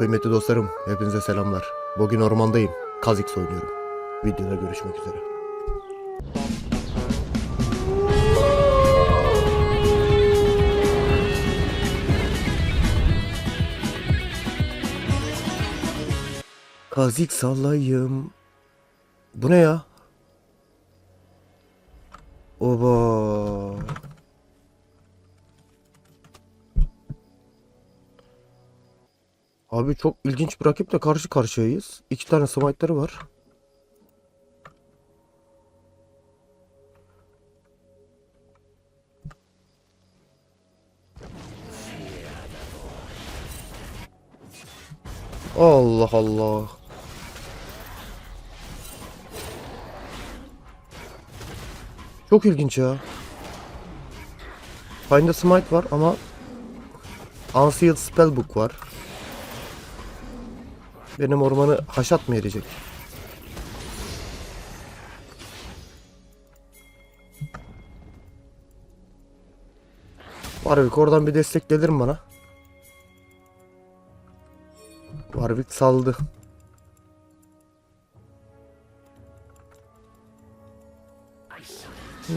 Kıymetli dostlarım, hepinize selamlar. Bugün ormandayım. Kazix oynuyorum. Videoda görüşmek üzere. Kazix sallayım. Bu ne ya? Oba. Abi çok ilginç bir rakiple karşı karşıyayız. İki tane smite'ları var. Allah Allah. Çok ilginç ya. Find a Smite var ama Unsealed Spellbook var. Benim ormanı haşat mı edecek? Warwick oradan bir destek gelir mi bana? Warwick saldı.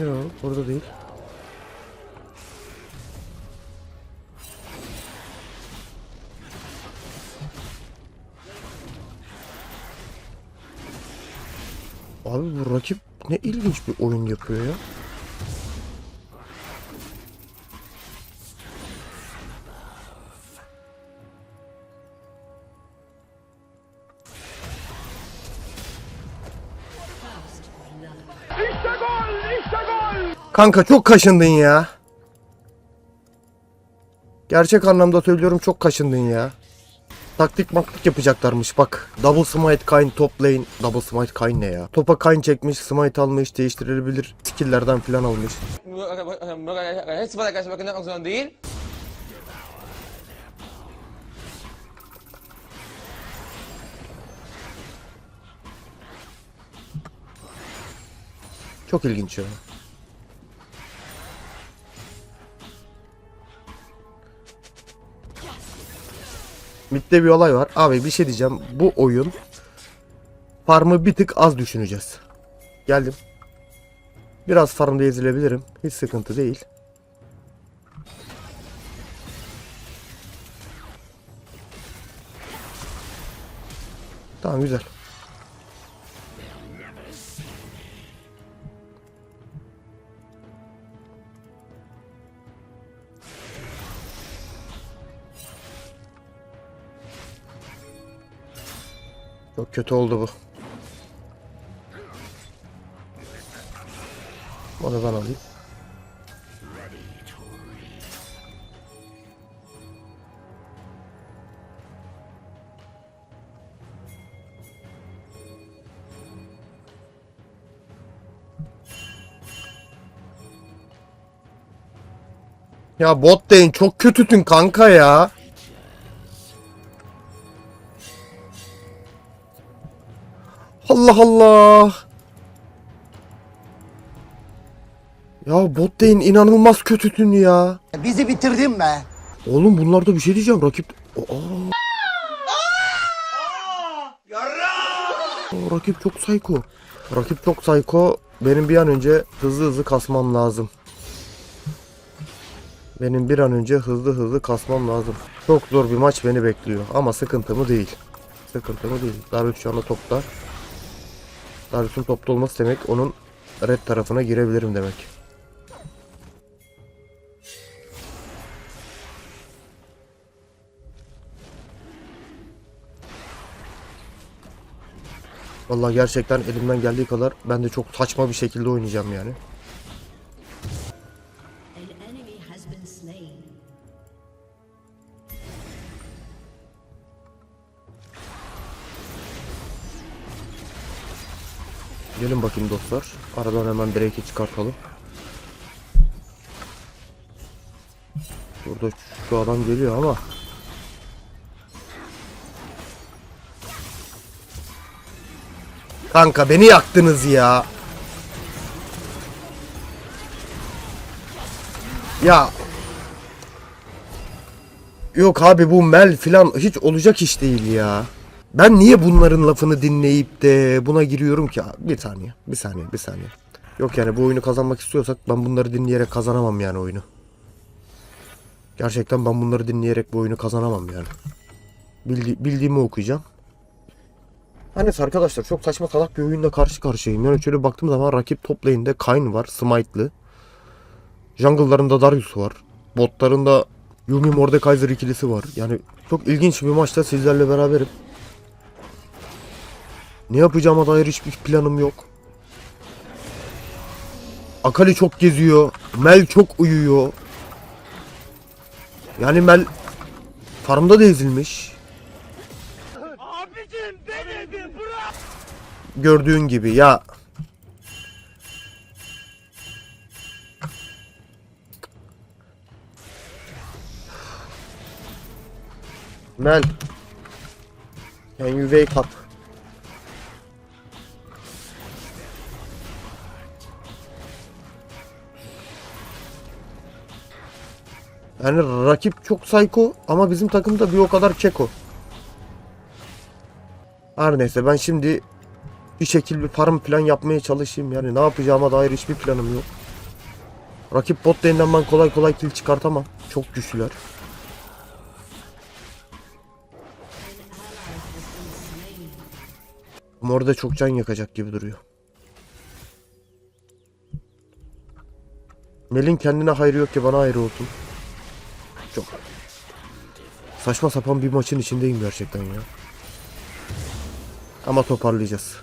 Yok orada değil. Abi bu rakip ne ilginç bir oyun yapıyor ya. Kanka çok kaşındın ya. Gerçek anlamda söylüyorum çok kaşındın ya. Taktik maktik yapacaklarmış bak. Double smite kayn top lane. Double smite kayn ne ya? Topa kayn çekmiş, smite almış, değiştirilebilir skill'lerden falan almış. Hepsi bana karşı bakın değil. Çok ilginç ya. Mid'de bir olay var. Abi bir şey diyeceğim. Bu oyun farmı bir tık az düşüneceğiz. Geldim. Biraz farmda ezilebilirim. Hiç sıkıntı değil. Tamam güzel. Kötü oldu bu. Onu ben alayım. Ya bot deyin çok kötüsün kanka ya. Allah Allah. Ya bot deyin inanılmaz kötüsün ya. Bizi bitirdin be. Oğlum bunlarda bir şey diyeceğim rakip. Aa. Aa, rakip çok psycho. Rakip çok psycho. Benim bir an önce hızlı hızlı kasmam lazım. Benim bir an önce hızlı hızlı kasmam lazım. Çok zor bir maç beni bekliyor ama sıkıntımı değil. Sıkıntımı değil. Darius şu anda topta. Darius'un topta olması demek onun red tarafına girebilirim demek. Vallahi gerçekten elimden geldiği kadar ben de çok saçma bir şekilde oynayacağım yani. Gelin bakayım dostlar. Aradan hemen break'i çıkartalım. Burada şu adam geliyor ama. Kanka beni yaktınız ya. Ya Yok abi bu Mel filan hiç olacak iş değil ya. Ben niye bunların lafını dinleyip de buna giriyorum ki? Bir saniye, bir saniye, bir saniye. Yok yani bu oyunu kazanmak istiyorsak ben bunları dinleyerek kazanamam yani oyunu. Gerçekten ben bunları dinleyerek bu oyunu kazanamam yani. Bildi- bildiğimi okuyacağım. Hani arkadaşlar çok saçma salak bir oyunla karşı karşıyayım. Yani şöyle baktığım zaman rakip top lane'de Kayn var, Smite'lı. Jungle'larında Darius var. Botlarında Yumi Mordekaiser ikilisi var. Yani çok ilginç bir maçta sizlerle beraberim. Ne yapacağıma dair hiçbir planım yok. Akali çok geziyor. Mel çok uyuyor. Yani Mel farmda da ezilmiş. Gördüğün gibi ya Mel Can you wake up? Yani rakip çok psycho ama bizim takım da bir o kadar keko. Her neyse ben şimdi bir şekilde bir farm plan yapmaya çalışayım. Yani ne yapacağıma dair hiçbir planım yok. Rakip bot lane'den ben kolay kolay kill çıkartamam. Çok güçlüler. Ama orada çok can yakacak gibi duruyor. Mel'in kendine hayrı yok ki bana hayrı olsun. Çok. Saçma sapan bir maçın içindeyim gerçekten ya. Ama toparlayacağız.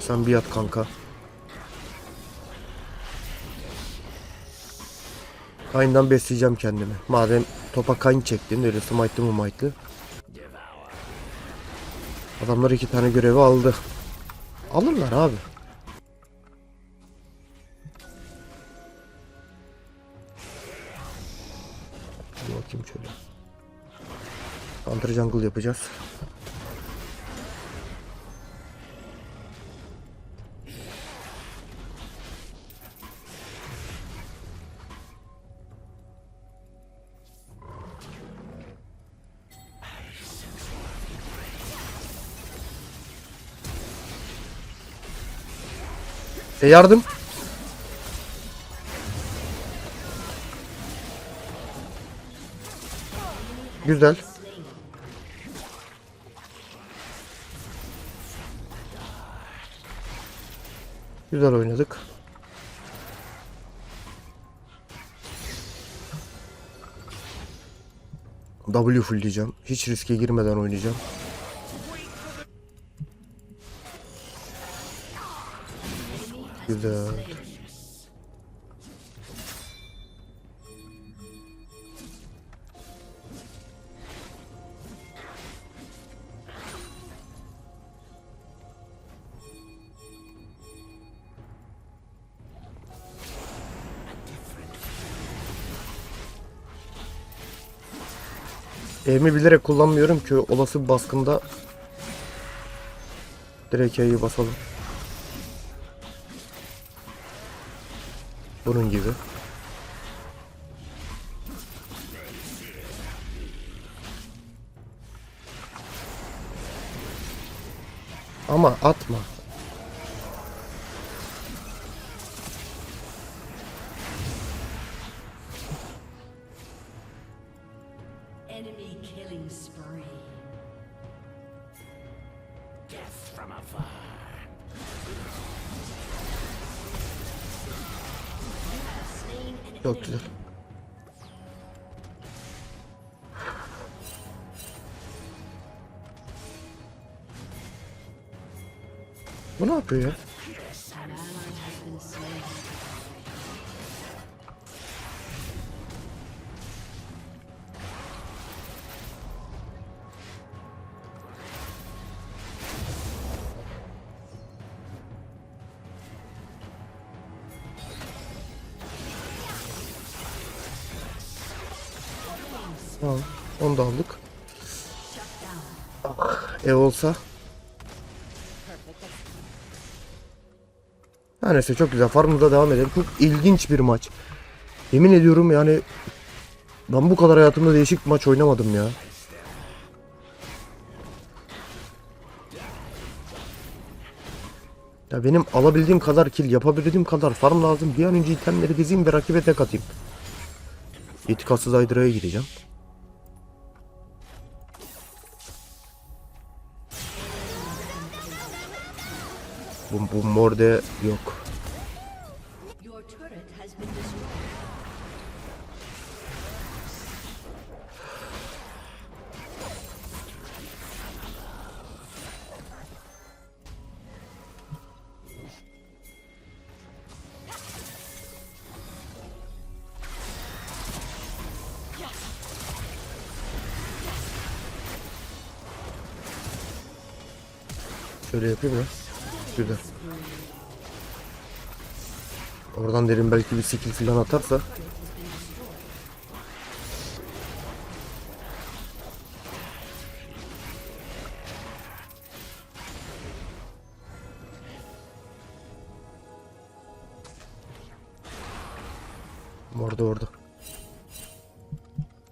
Sen bir yat kanka. Kayn'dan besleyeceğim kendimi. Madem topa kayn çektin öyle smite'lı mı might'lı. Adamlar iki tane görevi aldı. Alırlar abi. Bakayım şöyle. Counter jungle yapacağız. E yardım. Güzel. Güzel oynadık. W full diyeceğim. Hiç riske girmeden oynayacağım. Güzel. Evimi bilerek kullanmıyorum ki olası baskında direkt E'yi basalım. Bunun gibi. Ama atma. Çok güzel. Bu ne yapıyor ya? Da aldık. Ah, ev olsa. Her neyse çok güzel. Farmımıza devam edelim. Çok ilginç bir maç. Yemin ediyorum yani ben bu kadar hayatımda değişik bir maç oynamadım ya. Ya benim alabildiğim kadar kill, yapabildiğim kadar farm lazım. Bir an önce itemleri dizeyim ve rakibe tek atayım. İtikatsız Hydra'ya gideceğim. Bu, bu morde yok. Şöyle yapayım mı? Güzel. Oradan derin belki bir skill falan atarsa. Orada orada.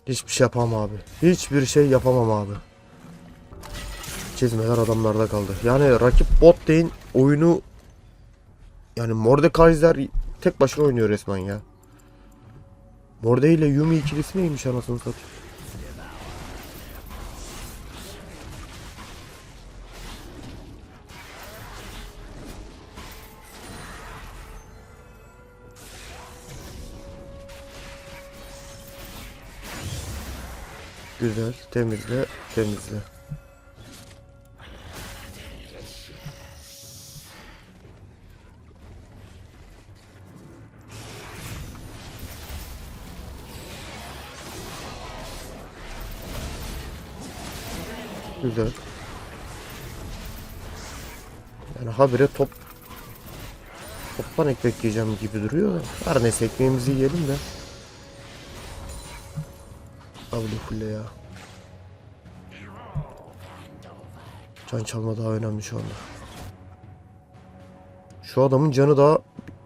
Hiçbir şey yapamam abi. Hiçbir şey yapamam abi. Çizmeler adamlarda kaldı. Yani rakip bot değil oyunu yani Mordekaiser tek başına oynuyor resmen ya. Morde ile Yumi ikilisi neymiş anasını satayım. Güzel temizle temizle. Güzel. Yani habire top toptan ekmek yiyeceğim gibi duruyor. Her neyse ekmeğimizi yiyelim de. Avlu fulle ya. Can çalma daha önemli şu anda. Şu adamın canı daha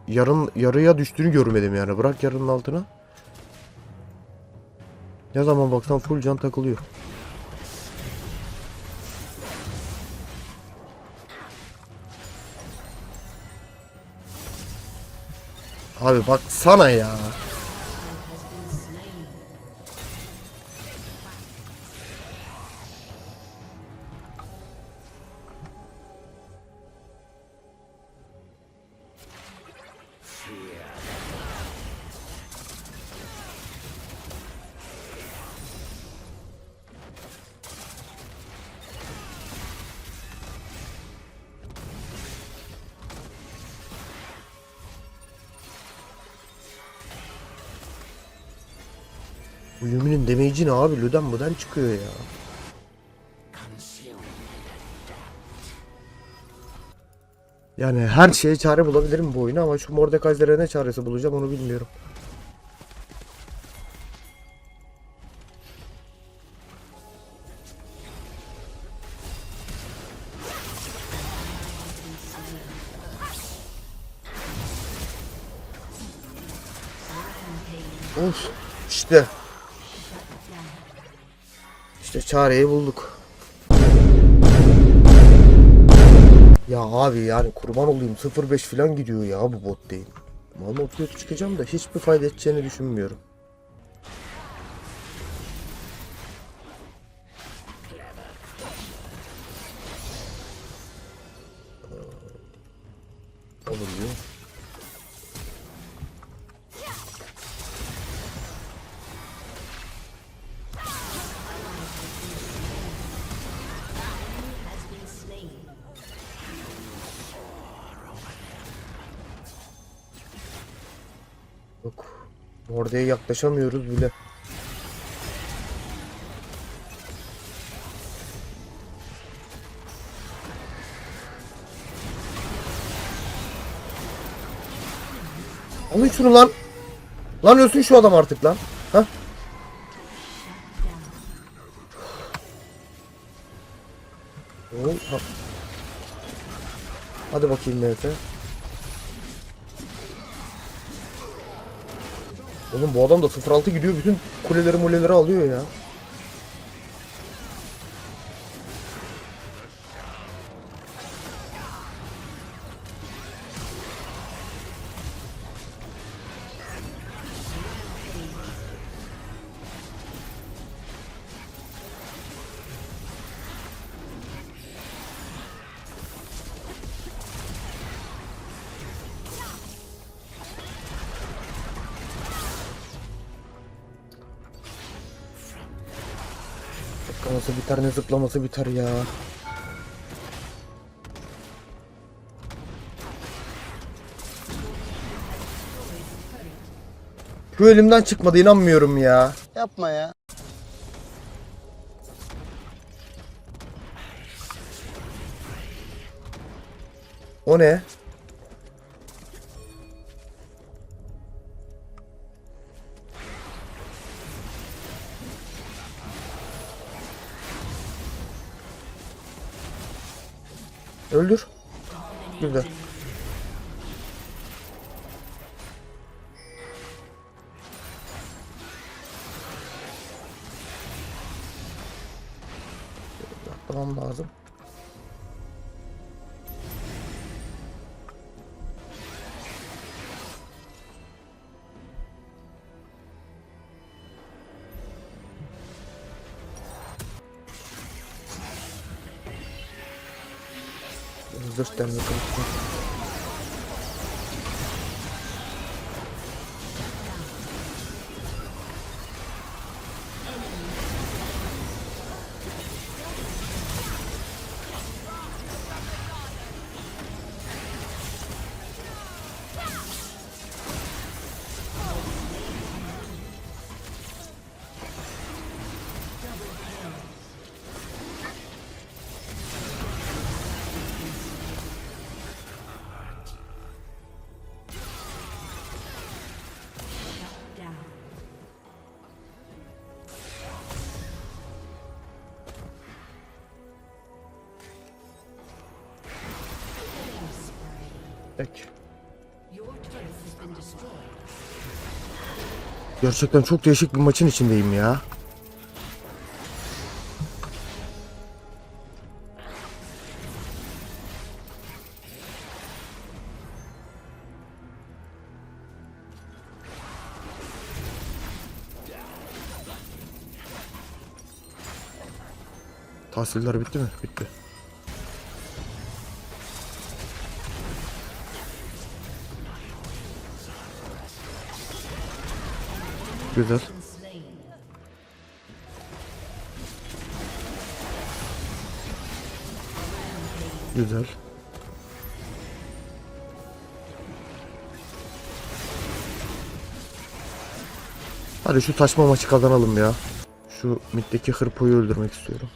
yarın yarıya düştüğünü görmedim yani. Bırak yarının altına. Ne zaman baksan full can takılıyor. Abi bak sana ya. Bu Yumi'nin damage'i ne abi? Luden buradan çıkıyor ya. Yani her şeye çare bulabilirim bu oyuna ama şu Mordekaiser'e ne çaresi bulacağım onu bilmiyorum. Çareyi bulduk. Ya abi yani kurban olayım 0.5 falan gidiyor ya bu bot değil. Vallahi kötü çıkacağım da hiçbir fayda edeceğini düşünmüyorum. Oraya yaklaşamıyoruz bile. Alın şunu lan. Lan ölsün şu adam artık lan. Ha? Oo, ha. Hadi bakayım Mehmet'e. Oğlum bu adam da 0-6 gidiyor bütün kuleleri muleleri alıyor ya. Zıplaması biter ne zıplaması biter ya. Şu elimden çıkmadı inanmıyorum ya. Yapma ya. O ne? Güzel. Atlamam lazım. завжди темно крутити. Destroyed. Gerçekten çok değişik bir maçın içindeyim ya. Tahsiller bitti mi? Bitti. Güzel. Güzel. Hadi şu taşma maçı kazanalım ya. Şu middeki hırpoyu öldürmek istiyorum.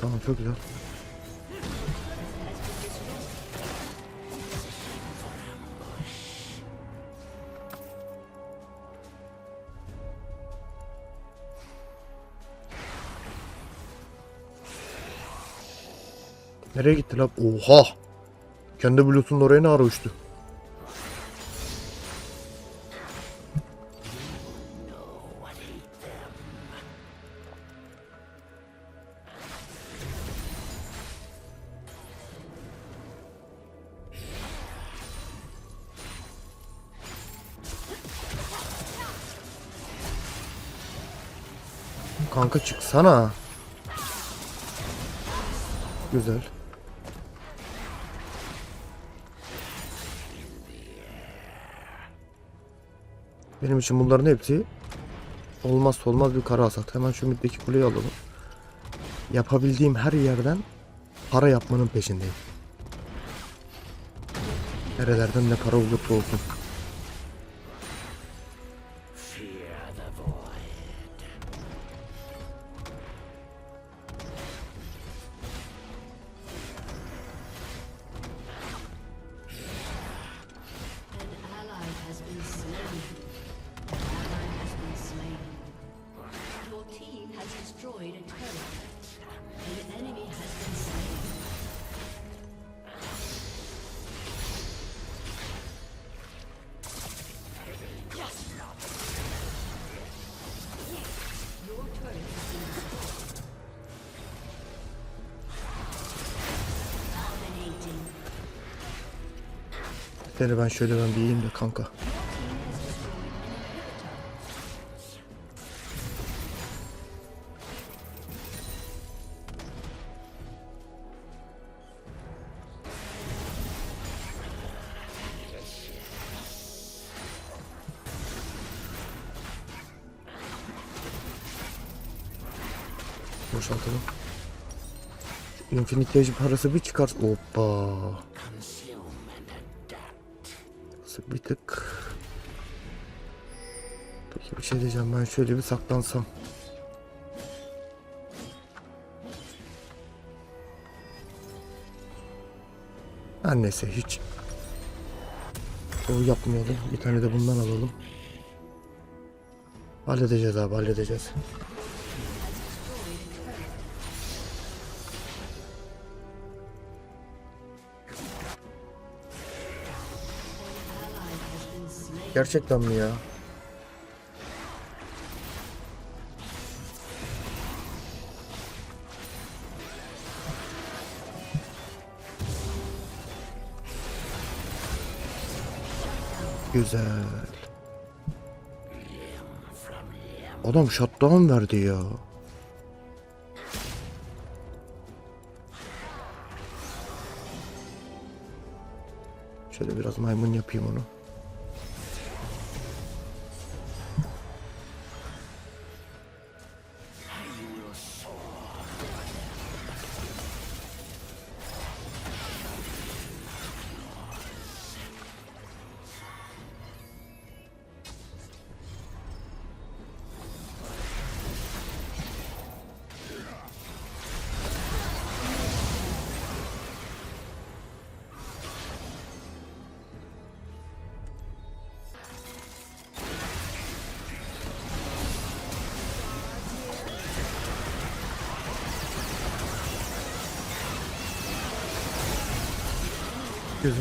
Tamam çok güzel. Nereye gitti lan? Oha! Kendi Bluetooth'un oraya ne ara uçtu? Kanka çıksana. Güzel. Benim için bunların hepsi olmazsa olmaz bir kara hasat. Hemen şu middeki kuleyi alalım. Yapabildiğim her yerden para yapmanın peşindeyim. Nerelerden ne para olursa olsun. Seni ben şöyle ben bir yiyeyim de kanka. Boşaltalım. Infinity parası bir çıkar. Hoppa. Bir tık. Peki bir şey diyeceğim ben şöyle bir saklansam. Neyse hiç o yapmayalım. Bir tane de bundan alalım. Halledeceğiz abi halledeceğiz. Gerçekten mi ya? Güzel. Adam shutdown verdi ya. Şöyle biraz maymun yapayım onu. Turret.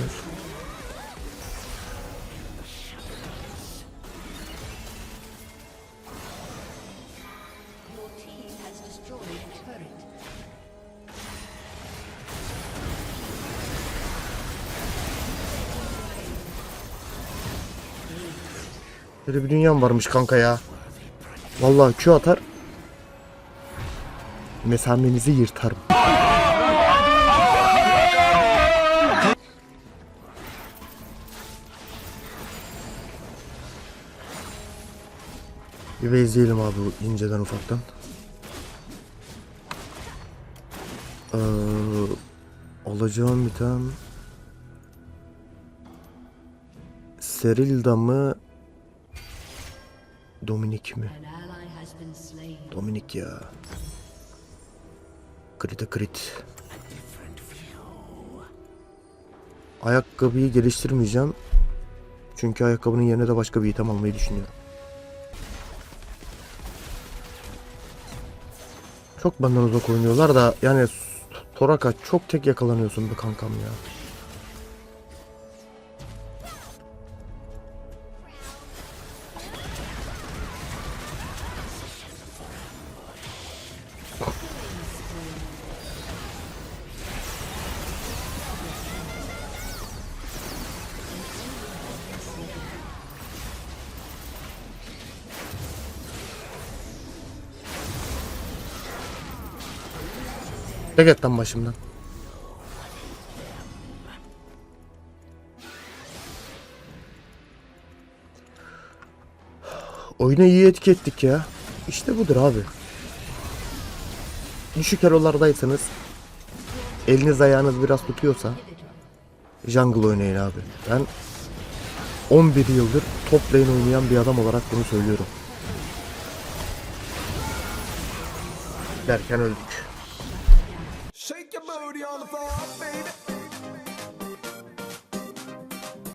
Böyle bir dünyam varmış kanka ya. Vallahi Q atar. Mesamenizi yırtarım. Bir bezleyelim abi inceden ufaktan. Ee, alacağım bir tane. Serilda mı? Dominik mi? Dominik ya. Crit'e crit. Ayakkabıyı geliştirmeyeceğim. Çünkü ayakkabının yerine de başka bir item almayı düşünüyorum. Çok benden uzak oynuyorlar da yani Toraka çok tek yakalanıyorsun be kankam ya. Tek et lan başımdan. Oyuna iyi etki ettik ya. İşte budur abi. Düşük erolardaysanız eliniz ayağınız biraz tutuyorsa jungle oynayın abi. Ben 11 yıldır top lane oynayan bir adam olarak bunu söylüyorum. Derken öldük.